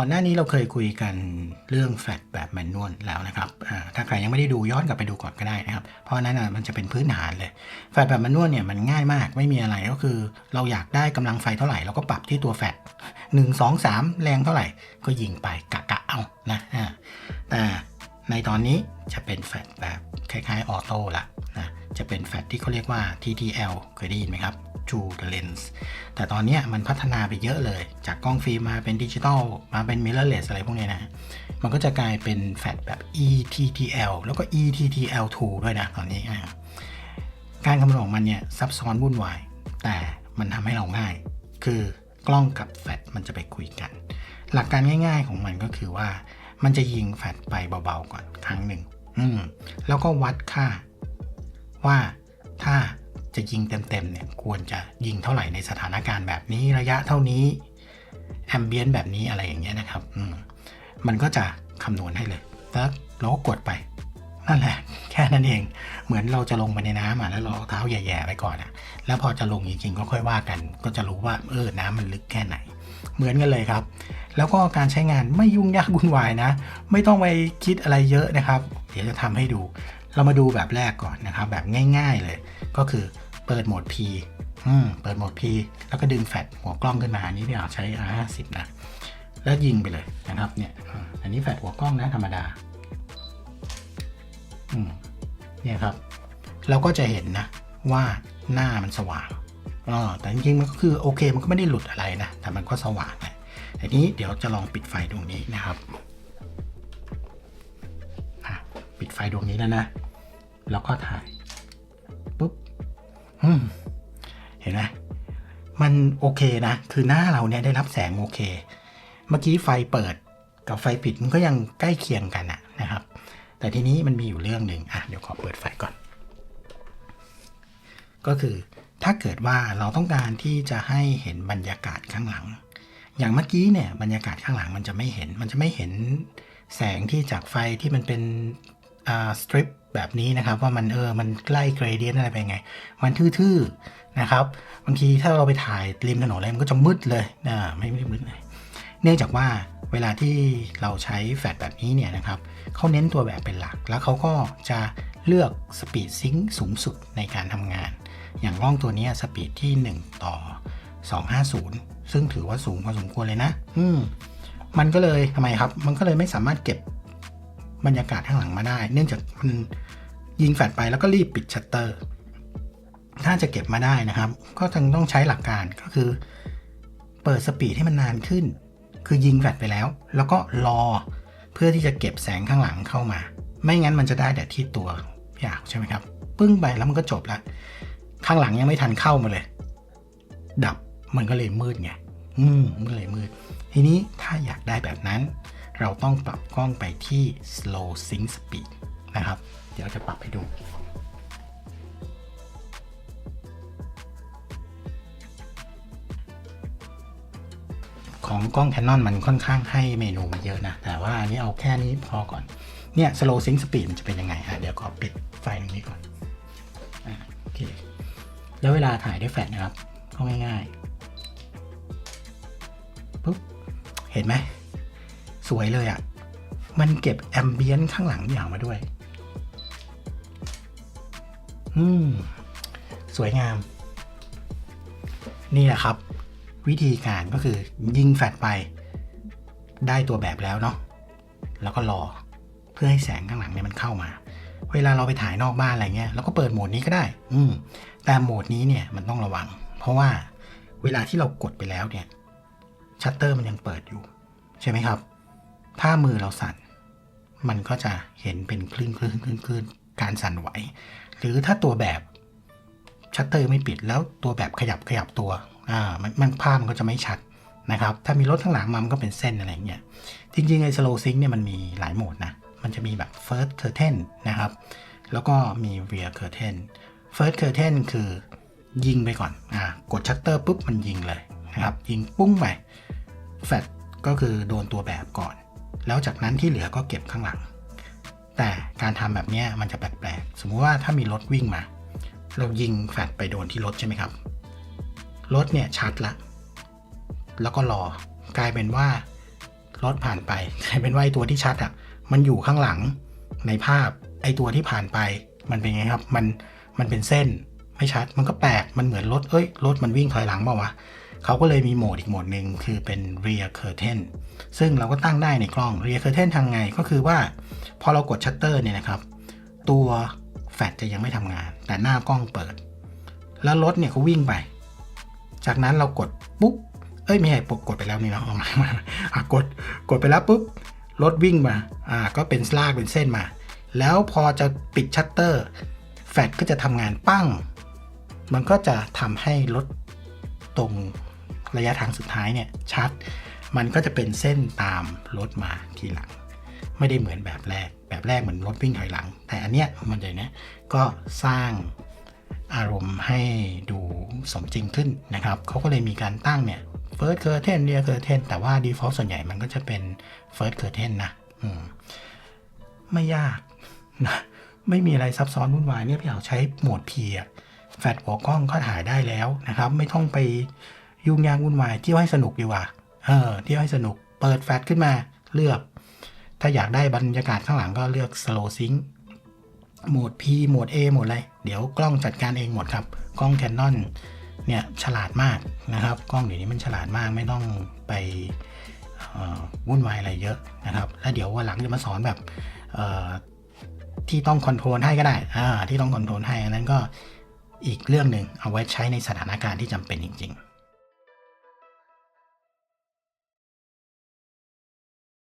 ก่อนหน้านี้เราเคยคุยกันเรื่องแฟลตแบบแมนนวลแล้วนะครับถ้าใครยังไม่ได้ดูย้อนกลับไปดูก่อนก็ได้นะครับ เพราะนั้นนะมันจะเป็นพื้นฐานเลยแฟลตแบบแมนนวลเนี่ยมันง่ายมากไม่มีอะไรก็คือ เราอยากได้กำลังไฟเท่าไหร่เราก็ปรับที่ตัวแฟลตหนึ่งสองสามแรงเท่าไหร่ก็ยิงไปกะกะเอานะอ่าแต่ในตอนนี้จะเป็นแฟลตแบบคล้ายๆออโต้ละนะ จะเป็นแฟลตที่เขาเรียกว่า TTL เคยได้ยินไหมครับ True the Lens แต่ตอนนี้มันพัฒนาไปเยอะเลย จากกล้องฟิล์มมาเป็นดิจิตอลมาเป็น mirrorless อะไรพวกนี้นะ มันก็จะกลายเป็นแฟลชแบบ ETTL แล้วก็ ETTL2 ด้วยนะตอนนี้การคำนวณของมันเนี่ยซับซ้อนวุ่นวาย แต่มันทำให้เราง่าย คือกล้องกับแฟลชมันจะไปคุยกัน หลักการง่ายๆของมันก็คือว่า มันจะยิงแฟลชไปเบาๆก่อนครั้งหนึ่งแล้วก็วัดค่า ว่าถ้าจะยิงเต็มๆเนี่ยควรจะยิงเท่าไหร่ในสถานการณ์แบบนี้ระยะเท่านี้แอมเบียนแบบนี้อะไรอย่างเงี้ยนะครับมมันก็จะคำนวณให้เลยแล้วเราก็กดไป นั่นแหละ แค่นั้นเอง เหมือนเราจะลงไปในน้ำอะแล้วเราเอาเท้าแย่ๆไปก่อนอะ แล้วพอจะลงจริงๆก็ค่อยว่ากัน ก็จะรู้ว่าเออน้ำมันลึกแค่ไหน เหมือนกันเลยครับ แล้วก็การใช้งานไม่ยุ่งยากวุ่นวายนะ ไม่ต้องไปคิดอะไรเยอะนะครับ เดี๋ยวจะทำให้ดู เรามาดูแบบแรกก่อนนะครับ แบบง่าย ๆเลย ก็คือเปิดโหมด P อืมเปิดโหมด P แล้วก็ดึงแฟลชหัวกล้องขึ้นมาอันนี้เนี่ยใช้ R50 นะ แล้วยิงไปเลยนะครับเนี่ยอันนี้แฟลชหัวกล้องนะธรรมดาอืมเนี่ยครับ เราก็จะเห็นนะว่าหน้ามันสว่างอ๋อแต่จริงๆมันก็คือโอเคมันก็ไม่ได้หลุดอะไรนะ แต่มันก็สว่างนะทีนี้เดี๋ยวจะลองปิดไฟดวงนี้นะครับ ฟดวงนี้แล้วนะ แล้วก็ถ่ายปุ๊บเห็นไหมมันโอเคนะ คือหน้าเราเนี่ยได้รับแสงโอเค เมื่อกี้ไฟเปิดกับไฟปิดมันก็ยังใกล้เคียงกันอะนะครับ แต่ทีนี้มันมีอยู่เรื่องหนึ่งอะเดี๋ยวขอเปิดไฟก่อน ก็คือถ้าเกิดว่าเราต้องการที่จะให้เห็นบรรยากาศข้างหลัง อย่างเมื่อกี้เนี่ยบรรยากาศข้างหลังมันจะไม่เห็น มันจะไม่เห็นแสงที่จากไฟที่มันเป็น สตริปแบบนี้นะครับ ว่ามันเออมันใกล้เกรเดียนอะไรไปไง มันทื่อๆนะครับบางทีถ้าเราไปถ่ายริมถนนอะไรมันก็จะมืดเลยอ่าไม่ไม่มืดเลยเนื่องจากว่าเวลาที่เราใช้แฟลชแบบนี้เนี่ยนะครับเขาเน้นตัวแบบเป็นหลัก แล้วเขาก็จะเลือกสปีดซิงค์สูงสุดในการทำงาน อย่างกล้องตัวนี้สปีดที่ 1 ต่อ 250 ซึ่งถือว่าสูงพอสมควรเลยนะ อืมมันก็เลยทำไมครับ มันก็เลยไม่สามารถเก็บ บรรยากาศข้างหลังมาได้ เนื่องจากมันยิงแฟลชไปแล้วก็รีบปิดชัตเตอร์ ถ้าจะเก็บมาได้นะครับ ก็ต้องต้องใช้หลักการก็คือ เปิดสปีดให้มันนานขึ้น คือยิงแฟลชไปแล้ว แล้วก็รอเพื่อที่จะเก็บแสงข้างหลังเข้ามา ไม่งั้นมันจะได้แต่ที่ตัวอยากใช่ไหมครับ ปึ้งไปแล้วมันก็จบละข้างหลังยังไม่ทันเข้ามาเลย ดับมันก็เลยมืดไงอืมมันเลยมืด ทีนี้ถ้าอยากได้แบบนั้น เราต้องปรับกล้องไปที่ slow sync speed นะครับ เดี๋ยวจะปรับให้ดู ของกล้อง Canon มันค่อนข้างให้เมนูมาเยอะนะ แต่ว่าอันนี้เอาแค่นี้พอก่อน เนี่ย slow sync speed มันจะเป็นยังไงอะเดี๋ยวขอปิดไฟตรงนี้ก่อนอโอเคแล้วเวลาถ่ายด้วยแฟลชนะครับก็ง่ายๆปุ๊บเห็นไหม สวยเลยอะ่ะ มันเก็บแอมเบียนข้างหลังอย่างมาด้วย อืม สวยงาม นี่แหละครับ วิธีการก็คือยิงแฟลชไป ได้ตัวแบบแล้วเนาะแล้วก็รอเพื่อให้แสงข้างหลังเนี่ยมันเข้ามา เวลาเราไปถ่ายนอกบ้านอะไรเงี้ยเราก็เปิดโหมดนี้ก็ได้ อืมแต่โหมดนี้เนี่ยมันต้องระวัง เพราะว่าเวลาที่เรากดไปแล้วเนี่ยชัตเตอร์มันยังเปิดอยู่ ใช่ไหมครับ ถ้ามือเราสั่น มันก็จะเห็นเป็นคลื่นคลื่นคลื่นคลื่นการสั่นไหว หรือถ้าตัวแบบชัตเตอร์ไม่ปิดแล้วตัวแบบขยับขยับตัวอ่ามันมันภาพมันก็จะไม่ชัดนะครับ ถ้ามีรถข้างหลังมามันก็เป็นเส้นอะไรเงี้ย จริงๆไอ้ slow sync เนี่ยมันมีหลายโหมดนะ มันจะมีแบบ first curtain นะครับ แล้วก็มี rear curtain first curtain คือยิงไปก่อน อ่ากดชัตเตอร์ปุ๊บมันยิงเลยนะครับ ยิงปุ้งไป แฟลก็คือโดนตัวแบบก่อน แล้วจากนั้นที่เหลือก็เก็บข้างหลัง แต่การทำแบบนี้มันจะแปลกๆ สมมุติว่าถ้ามีรถวิ่งมา เรายิงแฟลชไปโดนที่รถใช่ไหมครับ รถเนี่ยชัดละ แล้วก็รอกลายเป็นว่ารถผ่านไปกลายเป็นว่าไอ้ตัวที่ชัดอะ มันอยู่ข้างหลังในภาพไอ้ตัวที่ผ่านไปมันเป็นไงครับ มันมันเป็นเส้นไม่ชัด มันก็แปลก มันเหมือนรถ เอ้ย รถมันวิ่งถอยหลังเปล่าวะ เขาก็เลยมีโหมดอีกโหมดหนึ่งคือเป็น rear curtain ซึ่งเราก็ตั้งได้ในกล้อง rear curtain ทำไงก็คือว่าพอเรากดชัตเตอร์เนี่ยนะครับ ตัวแฟลชจะยังไม่ทำงาน แต่หน้ากล้องเปิด แล้วรถเนี่ยเขาวิ่งไป จากนั้นเรากดปุ๊บ เอ้ยไม่ใช่กดไปแล้วนี่เนาะเอามามากดกดไปแล้วปุ๊บรถวิ่งมา อ่า ก็เป็นลากเป็นเส้นมา แล้วพอจะปิดชัตเตอร์ แฟลชก็จะทำงานปั้ง มันก็จะทำให้รถตรง ระยะทางสุดท้ายเนี่ยชัด มันก็จะเป็นเส้นตามรถมาทีหลัง ไม่ได้เหมือนแบบแรก แบบแรกเหมือนรถวิ่งถอยหลัง แต่อันเนี้ยมันจะเนี่ยก็สร้างอารมณ์ให้ดูสมจริงขึ้นนะครับเขาก็เลยมีการตั้งเนี่ย first curtain rear curtain แต่ว่า default ส่วนใหญ่มันก็จะเป็น first curtain นะอืมไม่ยากนะไม่มีอะไรซับซ้อนวุ่นวายเนี่ยพี่เอาใช้โหมด P อะแฟลชหัวกล้องก็ถ่ายได้แล้วนะครับ ไม่ต้องไป ยุ่งยากวุ่นวายเที่ยวให้สนุกดีกว่า เออเที่ยวให้สนุก เปิดแฟลชขึ้นมาเลือก ถ้าอยากได้บรรยากาศข้างหลังก็เลือก slow sync โหมด P โหมด A โหมดอะไร เดี๋ยวกล้องจัดการเองหมดครับ กล้อง Canon เนี่ยฉลาดมากนะครับ กล้องเดี๋ยวนี้มันฉลาดมากไม่ต้องไปวุ่นวายอะไรเยอะนะครับ แล้วเดี๋ยววันหลังจะมาสอนแบบที่ต้องคอนโทรลให้ก็ได้ที่ต้องคอนโทรลให้อันนั้นก็อีกเรื่องหนึ่งเอาไว้ใช้ในสถานการณ์ที่จำเป็นจริง ๆ